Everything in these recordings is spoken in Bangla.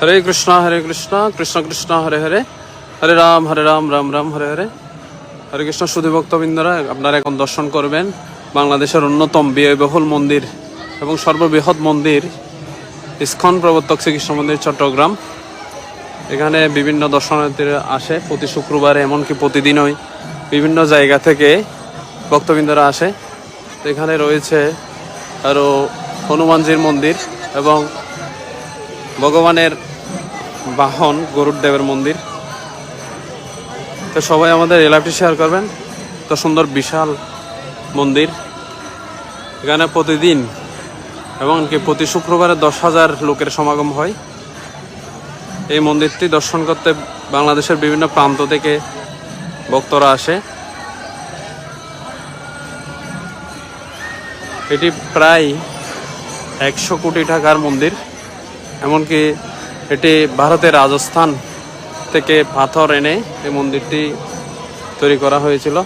হরে কৃষ্ণ হরে কৃষ্ণ কৃষ্ণ কৃষ্ণ, হরে হরে। হরে রাম হরে রাম রাম রাম, হরে হরে। হরে কৃষ্ণ, সুধী ভক্তবৃন্দরা, আপনারা এখন দর্শন করবেন বাংলাদেশের অন্যতম ব্যয়বহুল মন্দির এবং সর্ববৃহৎ মন্দির, ইস্কন প্রবর্তক শ্রীকৃষ্ণ মন্দির, চট্টগ্রাম। এখানে বিভিন্ন দর্শনার্থীরা আসে প্রতি শুক্রবারে, এমনকি প্রতিদিনই বিভিন্ন জায়গা থেকে ভক্তবৃন্দরা আসে। এখানে রয়েছে আরও হনুমানজির মন্দির এবং ভগবানের বাহন গরুর দেবের মন্দির। তো সবাই আমাদের এলাপটি শেয়ার করবেন। তো সুন্দর, বিশাল মন্দির। এখানে প্রতিদিন এমনকি প্রতি শুক্রবারে দশ হাজার লোকের সমাগম হয়। এই মন্দিরটি দর্শন করতে বাংলাদেশের বিভিন্ন প্রান্ত থেকে ভক্তরা আসে। এটি প্রায় একশো কোটি টাকার মন্দির। এমনকি এটি ভারতের রাজস্থান থেকে পাথর এনে এই মন্দিরটি তৈরি করা হয়েছিল।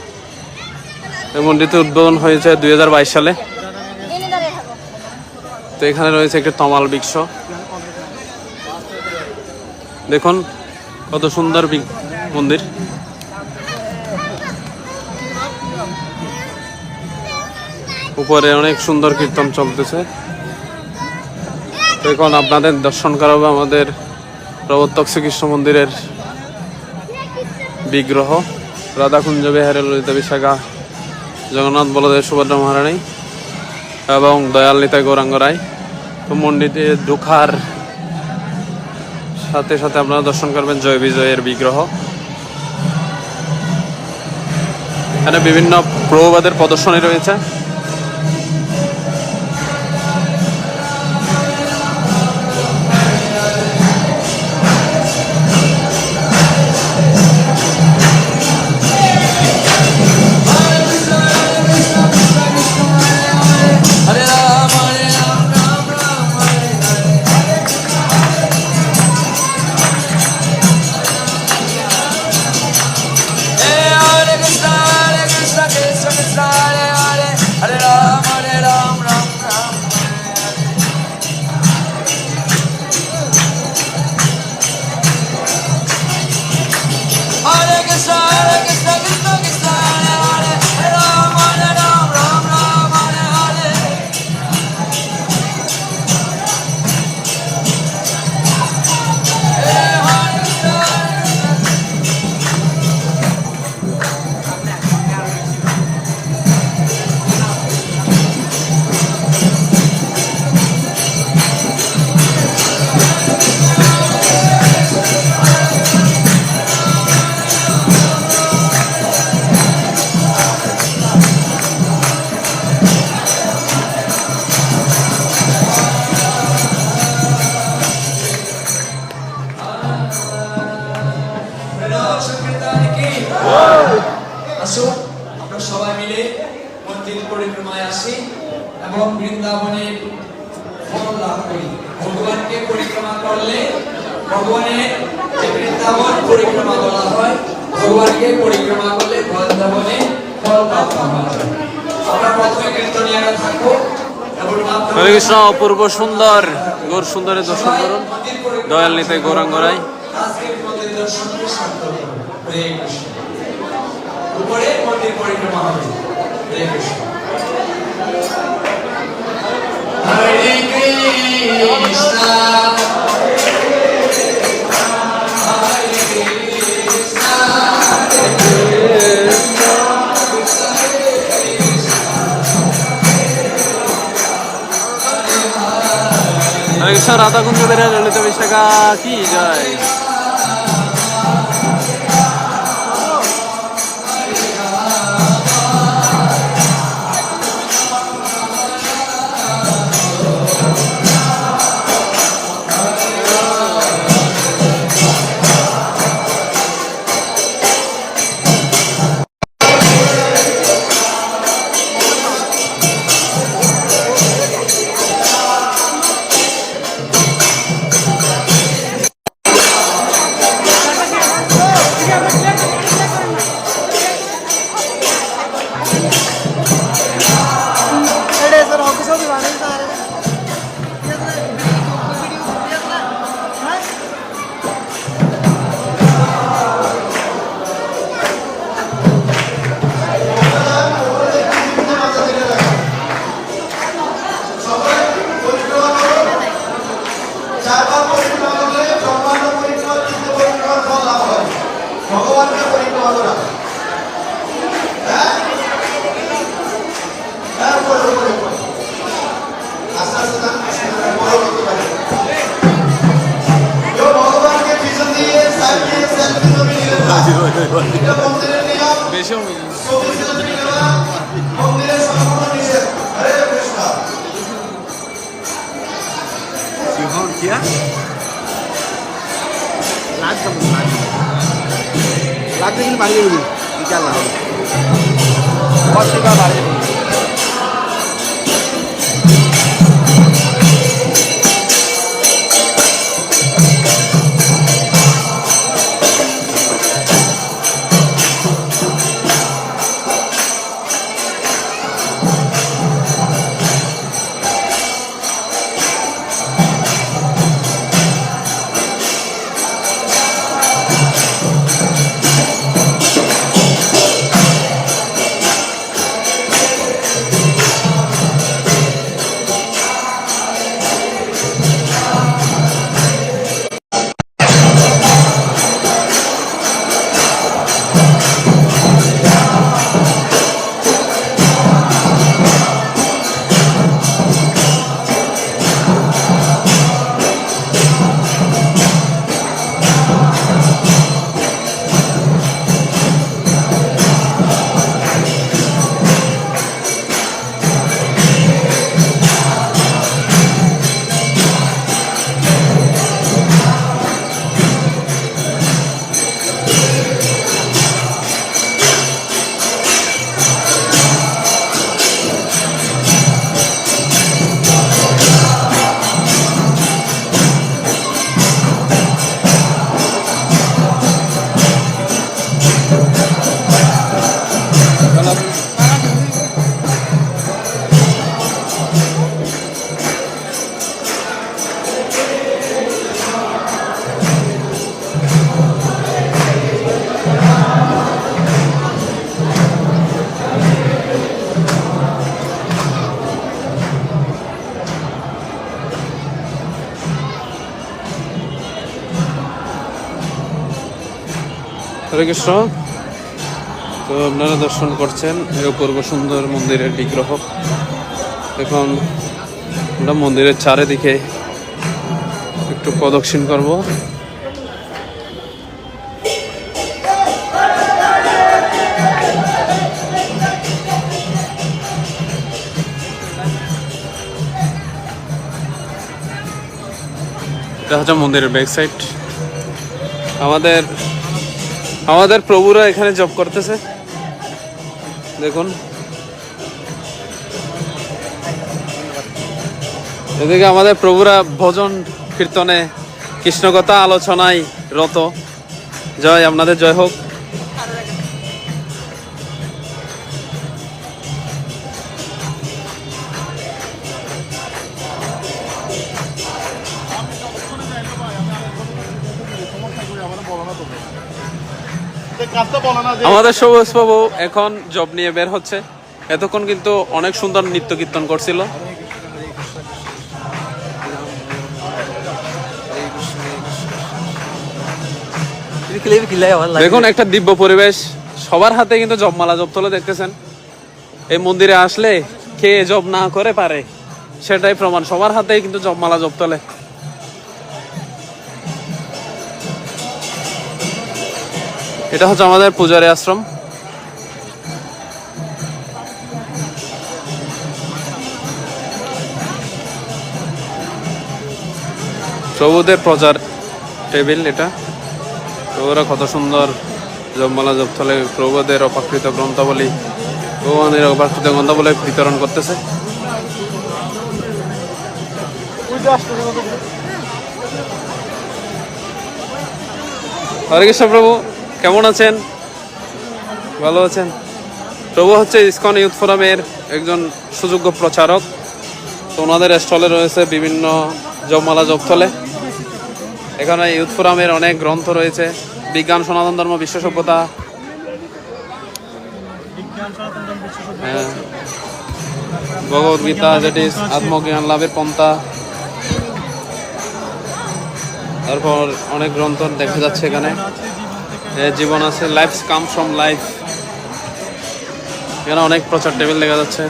এই মন্দিরটি উদ্বোধন হয়েছে দুই বাইশ সালে। তো এখানে রয়েছে একটি তমাল বৃক্ষ। দেখুন, কত সুন্দর মন্দির। উপরে অনেক সুন্দর কীর্তন চলতেছে। এখন আপনাদের দর্শন করাবো আমাদের প্রবর্তক শ্রীকৃষ্ণ মন্দিরের বিগ্রহ, রাধাকুঞ্জ বিহারের ললিতা বিশাখা, জগন্নাথ বলদেব সুভদ্রা মহারানী এবং দয়াল নিতাই গৌরাঙ্গ রায়। তো মন্দিরে ঢোকার সাথে সাথে আপনারা দর্শন করবেন জয় বিজয়ের বিগ্রহ। এখানে বিভিন্ন প্রভুবাদের প্রদর্শনী রয়েছে। মন্দির পরিক্রমায় আসি এবং বৃন্দাবনে ফল লাভ করি। ভগবানকে পরিক্রমা করলে ভগবানের যে বৃন্দাবন পরিক্রমা বলা হয় ভগবানকে পরিক্রমা করলে বৃন্দাবনে ফল প্রাপ্ত হয়। আমরা প্রথমে কীর্তনিয়ারা থাকব হরে কৃষ্ণ অপূর্ব সুন্দর। গৌর সুন্দরের দর্শন করুন। দয়াল নিতাই গৌরাঙ্গ রায়। আজকের মন্দির দর্শনকে সার্থক করো। হরে কৃষ্ণ। উপরে মন্দির পরিক্রমা হবে। হরে কৃষ্ণ হরে কৃষ্ণ কৃষ্ণ রাধাকুঞ্জ বিহারের ললিতা বিশাখা কি জয় হরে কৃষ্ণ তো আপনারা দর্শন করছেন এই অপূর্ব সুন্দর মন্দিরের বিগ্রহ। এখন আমরা মন্দিরের চারিদিকে একটু প্রদক্ষিণ করব। এটা হচ্ছে মন্দিরের ব্যাক সাইড আমাদের আমাদের প্রভুরা এখানে জব করতেছে। দেখুন। এদিকে আমাদের প্রভুরা ভজন কীর্তনে, কৃষ্ণকথা আলোচনায় রত। জয় আপনাদের, জয় হোক। আমাদের সবুজ বাবু এখন জব নিয়ে বের হচ্ছে। এতক্ষণ কিন্তু অনেক সুন্দর নৃত্য কীর্তন করছিল। দেখুন, একটা দিব্য পরিবেশ। সবার হাতে কিন্তু জবমালা জব তোলে দেখতেছেন। এই মন্দিরে আসলে কে জব না করে পারে, সেটাই প্রমাণ। সবার হাতেই কিন্তু জবমালা জব তোলে। এটা হচ্ছে আমাদের পূজারী আশ্রম। প্রভুদের প্রচার টেবিল এটা। প্রভুরা কত সুন্দর জপমালা জপথলে প্রভুদের অপাকৃত গ্রন্থাবলী, ভগবানের অপাকৃত গ্রন্থাবলী বিতরণ করতেছে। হরে কৃষ্ণ প্রভু। কেমন আছেন? ভালো আছেন? প্রভু হচ্ছে ইসকন ইউথ ফোরামের একজন সুযোগ্য প্রচারক। তো ওনাদের স্টলে রয়েছে বিভিন্ন জপমালা জপথলে। এখানে ইউথ ফোরামের অনেক গ্রন্থ রয়েছে। বিজ্ঞান, সনাতন ধর্ম, বিশ্ব সভ্যতা। ভগবত গীতা যেটি আত্মজ্ঞান, লাভের পন্থা। তারপর অনেক গ্রন্থ দেখা যাচ্ছে এখানে। জীবন আছে লাইফ কাম ফ্রম লাইফ এখানে অনেক প্রচার টেবিল দেখা যাচ্ছে।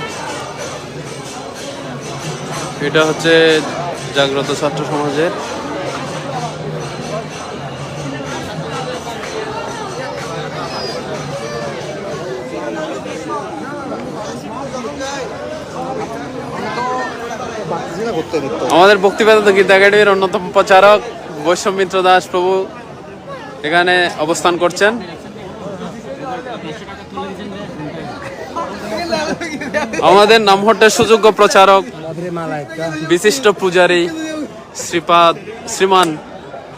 এটা হচ্ছে জাগ্রত ছাত্র সমাজের। আমাদের একাডেমির অন্যতম প্রচারক বৈষ্ণব মিত্র দাস প্রভু। এখানে অবস্থান করছেন? আমাদের নামহট্টের সুযোগ্য প্রচারক, বিশিষ্ট পূজারী শ্রীপাদ, শ্রীমান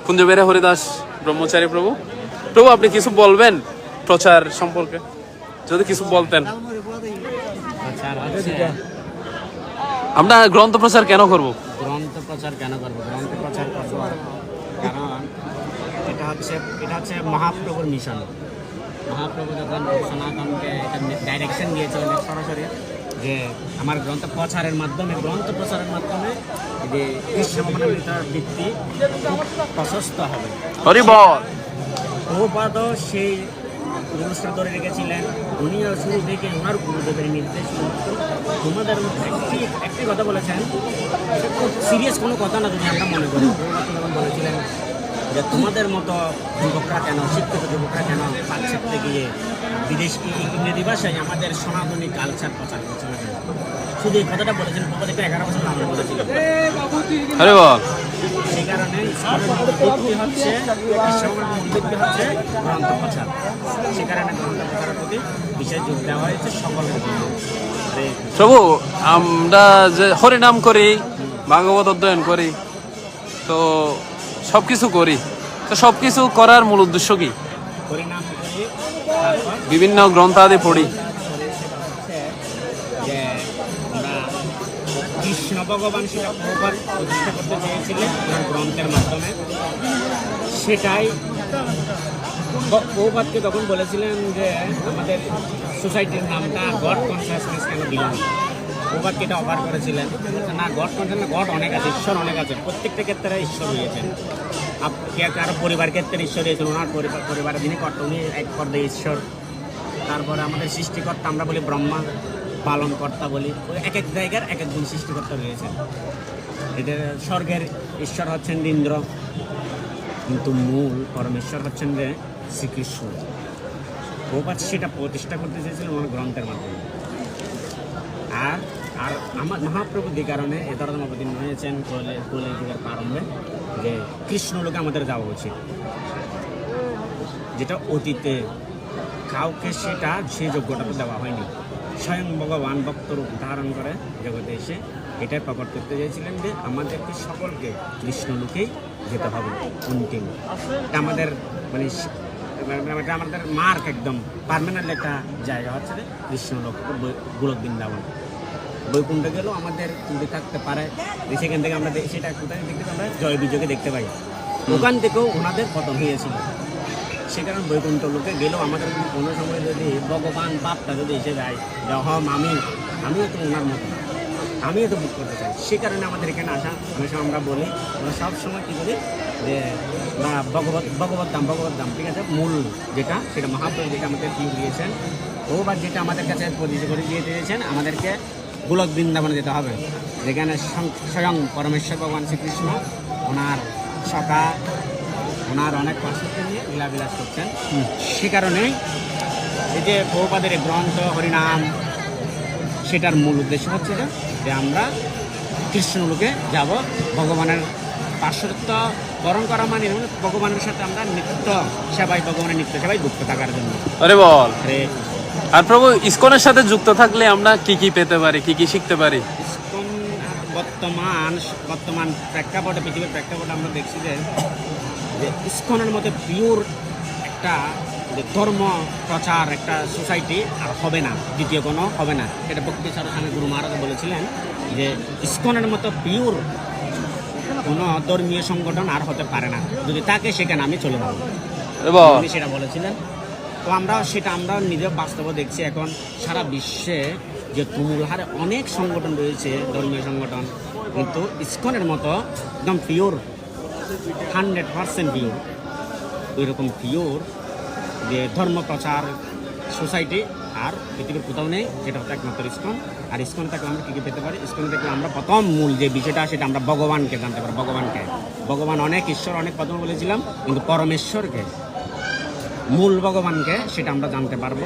কুঞ্জবেরা হরিদাস ব্রহ্মচারী প্রভু। প্রভু, আপনি কিছু বলবেন প্রচার সম্পর্কে? যদি কিছু বলতেন। আমরা গ্রন্থ প্রচার কেন করব? গ্রন্থ প্রচার কেন করব? গ্রন্থ প্রচার করব কারণ হচ্ছে এটা হচ্ছে মহাপ্রভুর মিশন মহাপ্রভু যখন সনাতনকে এটা ডাইরেকশন দিয়েছে অনেক সরাসরি যে আমার গ্রন্থ প্রচারের মাধ্যমে গ্রন্থ প্রচারের মাধ্যমে যে কৃষ্ণমানবিতার ভিত্তি প্রশস্ত হবে। হরি বল। প্রভুপাদও সেই অনুষ্ঠান ধরে রেখেছিলেন উনিও শুরু থেকে ওনার গুরুদেবের নির্দেশ তোমাদের মধ্যে একটি একটি কথা বলেছেন খুব সিরিয়াস কোনো কথা না যদি আমরা মনে করি। বলেছিলেন যে তোমাদের মতো যুবকরা কেন শিক্ষিত যুবকরা কেন পাশ্চাত্যে গিয়ে বিদেশ ইংরেজি ভাষায় আমাদের সনাতনী কালচার প্রচার করছে? না কেন? শুধু এই কথাটা বলেছেন প্রভুপাদ এগারো বছর আমরা বলেছিলেন হরি বল সেই কারণে ইসলামের মূল হচ্ছে ইসলামের হচ্ছে গ্রন্থ প্রচার। সে কারণে গ্রন্থ প্রচারের প্রতি বিশেষ জোর দেওয়া হয়েছে সকলের জন্য। প্রভু আমরা যে হরিনাম করি ভাগবত অধ্যয়ন করি তো সব কিছু করি। তো সব কিছু করার মূল উদ্দেশ্য কি? বিভিন্ন গ্রন্থাদি পড়ি। ভগবান গ্রন্থের মাধ্যমে। সেটাই ব- তখন বলেছিলেন যে আমাদের সোসাইটির নামটা গড কনসিয়াসনেস কেন দিল না প্রভুপাদকে এটা অফার করেছিলেন, না, গড কনসিয়াস গড অনেক আছে, ঈশ্বর অনেক আছে প্রত্যেকটা ক্ষেত্রে ঈশ্বর হয়েছেন কারও পরিবার ক্ষেত্রে ঈশ্বর হয়েছেন ওনার পরিবার পরিবারের যিনি কর্তা, উনি এক পর্দায় ঈশ্বর। তারপরে আমাদের সৃষ্টিকর্তা, আমরা বলি ব্রহ্মা, পালনকর্তা বলি। এক এক জায়গার এক একজন সৃষ্টিকর্তা রয়েছেন। এদের স্বর্গের ঈশ্বর হচ্ছেন ইন্দ্র, কিন্তু মূল পরমেশ্বর হচ্ছেন যে শ্রীকৃষ্ণ। প্রপাত সেটা প্রতিষ্ঠা করতে চেয়েছিলেন ওনার গ্রন্থের মাধ্যমে। আর আর আমার মহাপ্রভু যে কারণে এ ধরনের অবতীর্ণ হয়েছেন কলে কলে যুগের প্রারম্ভে যে কৃষ্ণ লোকে আমাদের যাওয়া উচিত। যেটা অতীতে কাউকে সেটা সেই যোগ্যতা তো দেওয়া হয়নি। স্বয়ং ভগবান ভক্তরূপ ধারণ করে জগতে এসে এটাই প্রকট করতে চেয়েছিলেন যে আমাদেরকে সকলকে কৃষ্ণলোকেই যেতে হবে অন্তিম। আমাদের মানে মানে আমাদের মার্ক একদম পার্মানেন্ট একটা জায়গা হচ্ছে কৃষ্ণলোক গোলক বৃন্দাবন। বৈকুণ্ঠে গেলেও আমাদের কিন্তু থাকতে পারে। সেখান থেকে আমরা সেটা কোথায় দেখতে আমরা জয় বিজয়কে দেখতে পাই। ওখান থেকেও ওনাদের পতন হয়েছিল। সে কারণে বৈকুণ্ঠ লোকে গেলেও আমাদের যদি কোনো সময় যদি ভগবান বাপটা যদি এসে যায় যে হম আমি আমিও তো ওনার মতো। আমিও তো বুক করতে চাই। সে কারণে আমাদের এখানে আসা অনেক সময় আমরা বলি আমরা সবসময় কী করি যে বা ভগবত ভগবত দাম ভগবত দাম ঠিক আছে? মূল যেটা সেটা মহাপ্রভু যেটা আমাদের দিয়ে দিয়েছেন ও বা যেটা আমাদের কাছে পরিচয় করে দিয়ে দিয়েছেন আমাদেরকে গোলক বৃন্দাবনে যেতে হবে। যেখানে স্বয়ং- পরমেশ্বর ভগবান শ্রীকৃষ্ণ ওনার সখা ওনার অনেক পার্শ্বকে নিয়ে লীলাবিলাস করছেন। সে কারণেই এই যে বহুপাদের গ্রন্থ হরিনাম সেটার মূল উদ্দেশ্য হচ্ছে যে, যে আমরা কৃষ্ণলোকে যাব ভগবানের পার্শ্বত্ব বরণ করা মানে ভগবানের সাথে আমরা নিত্য সেবায় ভগবানের নিত্য সেবায় যুক্ত থাকার জন্য। হরি বল। আর প্রভু ইসকনের সাথে যুক্ত থাকলে আমরা কি কি পেতে পারি কি কি শিখতে পারি? ইসকন বর্তমান বর্তমান প্রেক্ষাপটে পৃথিবীর প্রেক্ষাপটে আমরা দেখছি যে যে ইসকনের মধ্যে পিওর একটা ধর্ম প্রচার একটা সোসাইটি আর হবে না দ্বিতীয় কোনো হবে না। এটা ভক্তি স্বামী গুরু মহারাজ বলেছিলেন যে ইসকনের মতো পিওর কোনো ধর্মীয় সংগঠন আর হতে পারে না। যদি তাকে সেখানে আমি চলে যাব। সেটা বলেছিলেন। তো আমরা সেটা আমরা নিজের বাস্তবে দেখছি এখন সারা বিশ্বে যে তুমুল হারে অনেক সংগঠন রয়েছে, ধর্মীয় সংগঠন। কিন্তু ইসকনের মতো একদম পিওর হান্ড্রেড পার্সেন্ট পিওর ওই রকম পিওর যে ধর্ম প্রচার সোসাইটি আর পৃথিবীর কোথাও নেই যেটা হচ্ছে একমাত্র ইস্কন। আর ইস্কন থাকলে আমরা কী কী পেতে পারি? ইস্কন থাকলে আমরা প্রথম মূল যে বিষয়টা, সেটা আমরা ভগবানকে জানতে পারি। ভগবানকে। ভগবান অনেক ঈশ্বর, অনেক কথা বলেছিলাম, কিন্তু পরমেশ্বরকে মূল ভগবানকে সেটা আমরা জানতে পারব।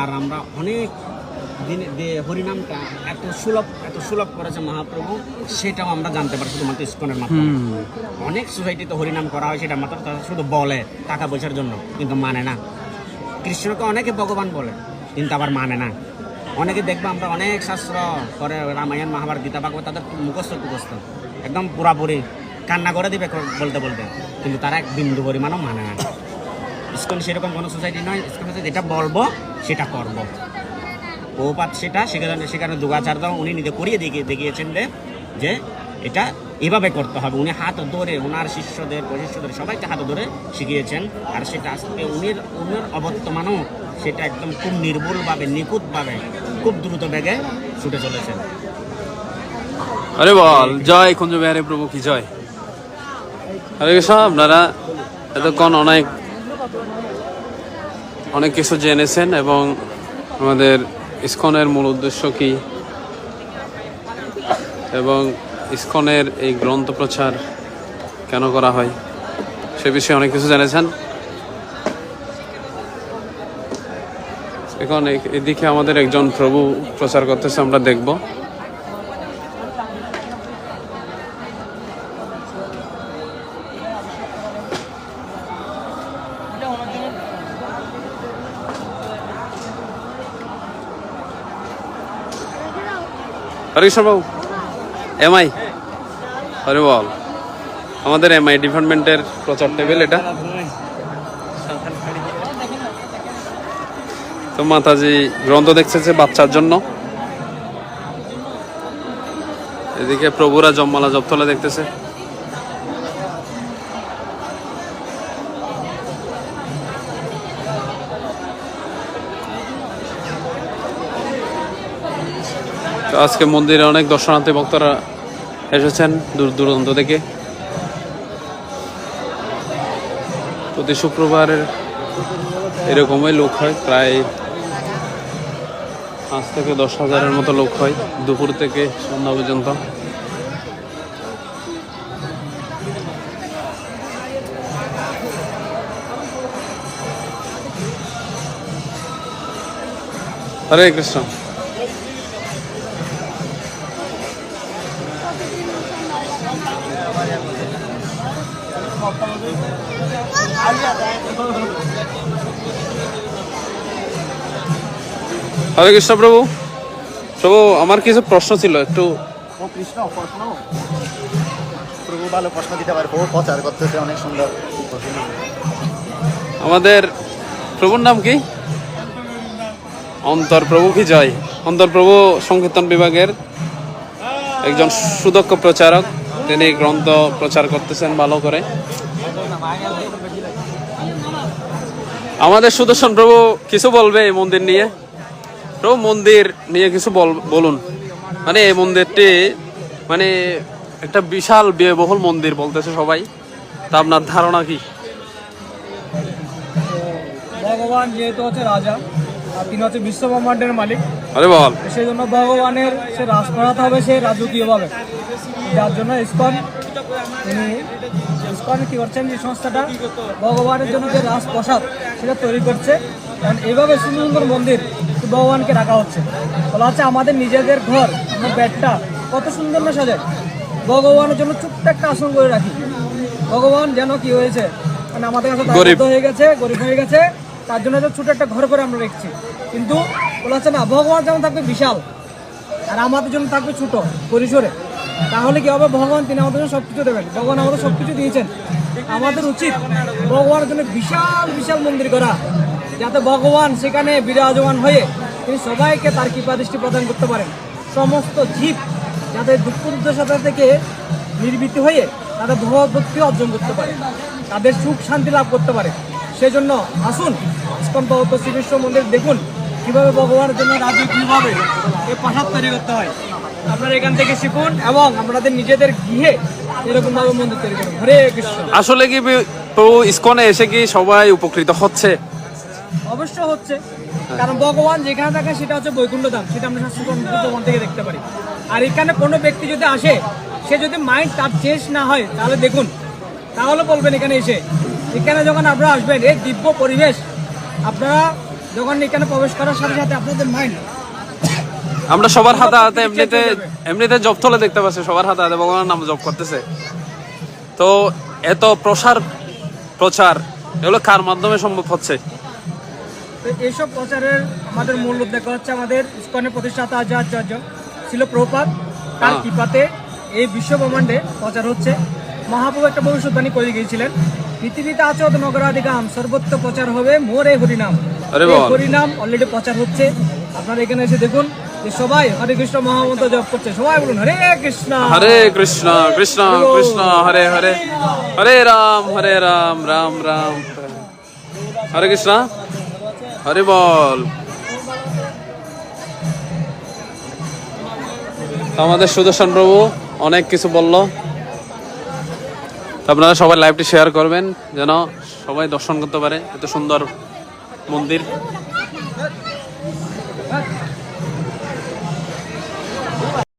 আর আমরা অনেক দিনে যে হরিনামটা এত সুলভ এত সুলভ করেছে মহাপ্রভু সেটাও আমরা জানতে পারি শুধুমাত্র ইস্কনের মাধ্যমে। অনেক সোসাইটিতে হরিনাম করা হয় সেটা মাত্র তারা শুধু বলে টাকা পয়সার জন্য কিন্তু মানে না। কৃষ্ণকে অনেকে ভগবান বলে কিন্তু আবার মানে না। অনেকে দেখব আমরা অনেক শাস্ত্র করে রামায়ণ মহাভারত গীতা ভাগবত তাদের মুখস্থ মুখস্থ একদম পুরাপুরি কান্না করে দিবে বলতে বলতে কিন্তু তারা এক বিন্দু পরিমাণও মানে না। ইস্কন সেরকম কোনো সোসাইটি নয়। ইস্কন যেটা বলব, সেটা করব। ওপাত সেটা, সেখানে সেখানে দুগাচার্য উনি নিজে করিয়ে দেখিয়ে দেখিয়েছেন যে এটা এভাবে করতে হবে। উনি হাত ধরে ওনার শিষ্যদের, বৈশিষ্ট্যদের সবাইকে হাত ধরে শিখিয়েছেন। আর সেটা আজকে উনির উনির অবর্তমানও সেটা একদম খুব নির্ভুলভাবে, নিখুঁতভাবে, খুব দ্রুত বেগে ছুটে চলেছেন আরে বল, জয় কুঞ্জ বিহারী প্রভু কি জয়? হরে কৃষ্ণ আপনারা এতক্ষণ অনেক অনেক কিছু জেনেছেন এবং আমাদের ইস্কনের মূল উদ্দেশ্য কি? এবং ইস্কনের এই গ্রন্থ প্রচার কেন করা হয়? সে বিষয়ে অনেক কিছু জেনেছেন। এখন এদিকে আমাদের একজন প্রভু প্রচার করতেছে, আমরা দেখব। হরে কৃষ্ণ বাবু। এমআই। হরি বল। আমাদের এমআই ডিপার্টমেন্টের প্রচার টেবিল এটা। তো মাতাজি গ্রন্থ দেখতেছে বাচ্চার জন্য। এদিকে প্রভুরা জম্মালা জপতলা দেখতেছে। তো আজকে মন্দিরে অনেক দর্শনার্থী ভক্তরা এসেছেন দূর দূরান্ত থেকে। প্রতি শুক্রবারের এরকমই লোক হয়, প্রায় পাঁচ থেকে দশ হাজারের মতো লোক হয় দুপুর থেকে সন্ধ্যা পর্যন্ত। হরে কৃষ্ণ। হরে কৃষ্ণ প্রভু। প্রভু আমার কিছু প্রশ্ন ছিল একটু ও কৃষ্ণ প্রশ্ন? প্রভু ভালো প্রশ্ন দিতে পারে বহু প্রচার করতেছে অনেক সুন্দর। আমাদের প্রভুর নাম কি? অন্তর প্রভু কি জয়? অন্তর প্রভু সংকীর্তন বিভাগের একজন সুদক্ষ প্রচারক। তিনি গ্রন্থ প্রচার করতেছেন ভালো করে। আমাদের সুদর্শন প্রভু কিছু বলবে এই মন্দির নিয়ে? প্রভু মন্দির নিয়ে কিছু বল- বলুন। মানে এই মন্দিরটি মানে একটা বিশাল ব্যয়বহুল মন্দির বলতেছে সবাই। তা আপনার ধারণা কি? ভগবান যেহেতু হচ্ছে রাজা আর তিনি হচ্ছে বিশ্ব ব্রহ্মাণ্ডের মালিক আরে বল। সেই জন্য ভগবানের সে রাজ করাতে হবে সে রাজকীয়ভাবে। যার জন্য ইস্কন ইস্কন কি করছেন যে সংস্থাটা? ভগবানের জন্য যে রাজপ্রসাদ সেটা তৈরি করছে। কারণ এইভাবে সুন্দর সুন্দর মন্দির ভগবানকে রাখা হচ্ছে। বলা হচ্ছে আমাদের নিজেদের ঘর আমার বেডটা কত সুন্দর না সাজে ভগবানের জন্য ছোট্ট একটা আসন করে রাখি। ভগবান যেন কি হয়েছে? মানে আমাদের কাছে গরিব। হয়ে গেছে গরিব হয়ে গেছে। তার জন্য ছোট একটা ঘর করে আমরা রেখেছি। কিন্তু বলা হচ্ছে না ভগবান যেমন থাকবে বিশাল। আর আমাদের জন্য থাকবে ছোট পরিসরে। তাহলে কি হবে? ভগবান, তিনি আমাদের জন্য সবকিছু দেবেন। ভগবান আমাদের সবকিছু দিয়েছেন। আমাদের উচিত ভগবানের জন্য বিশাল বিশাল মন্দির করা যাতে ভগবান সেখানে বিরাজমান হয়ে তিনি সবাইকে তার কৃপা দৃষ্টি প্রদান করতে পারেন। সমস্ত জীব যাতে দুঃখ দুর্দশা থেকে নির্বৃত্ত হয়ে তাদের ভগবত অর্জন করতে পারে, তাদের সুখ শান্তি লাভ করতে পারে। সেজন্য আসুন, ইস্কন পবিত্র শ্রীকৃষ্ণ মন্দির দেখুন, কীভাবে ভগবানের জন্য রাজি, কীভাবে এই প্রাসাদ তৈরি করতে হয়। আপনারা এখান থেকে শিখুন এবং আপনাদের নিজেদের গৃহে এরকম ভাবে মন্দির তৈরি করুন। হরে কৃষ্ণ। আসলে কি প্রভু ইসকনে এসে কি সবাই উপকৃত হচ্ছে? অবশ্য হচ্ছে। কারণ ভগবান যেখানে থাকে সেটা হচ্ছে বৈকুণ্ঠ ধাম সেটা আমরা শাস্ত্র থেকে দেখতে পারি। আর এখানে কোনো ব্যক্তি যদি আসে সে যদি মাইন্ড তার চেঞ্জ না হয় তাহলে দেখুন তাহলে বলবেন এখানে এসে। এখানে যখন আপনারা আসবেন এই দিব্য পরিবেশ আপনারা যখন এখানে প্রবেশ করার সাথে সাথে আপনাদের মাইন্ড আমরা সবার হাতে হাতে এমনিতে এমনিতে জব তোলে দেখতে পাচ্ছি সবার হাতে হাতে ভগবানের নাম জব করতেছে। তো এত প্রসার প্রচার এগুলো কার মাধ্যমে সম্ভব হচ্ছে? এইসব প্রচারের আমাদের মূল উদ্যোগ হচ্ছে আমাদের ইস্কনের প্রতিষ্ঠাতা আজ আচার্য ছিল প্রপাত তার হ্যাঁ। কৃপাতে এই বিশ্ব ব্রহ্মাণ্ডে প্রচার হচ্ছে। মহাপ্রভু একটা ভবিষ্যৎবাণী করে গিয়েছিলেন। পৃথিবীতে আচত নগরাধিকাম সর্বত্র প্রচার হবে মোর এই হরিনাম হরিনাম অলরেডি প্রচার হচ্ছে। আপনারা এখানে এসে দেখুন সবাই হরে কৃষ্ণ মহামন্ত্র জপ করছে। সবাই বলুন, হরে কৃষ্ণ। হরে কৃষ্ণ কৃষ্ণ কৃষ্ণ, হরে হরে। হরে রাম হরে রাম রাম রাম। হরে কৃষ্ণ, হরে বল। আমাদের সুদর্শন প্রভু অনেক কিছু বলল। আপনারা সবাই লাইভটি শেয়ার করবেন, যেন সবাই দর্শন করতে পারে। এত সুন্দর মন্দির।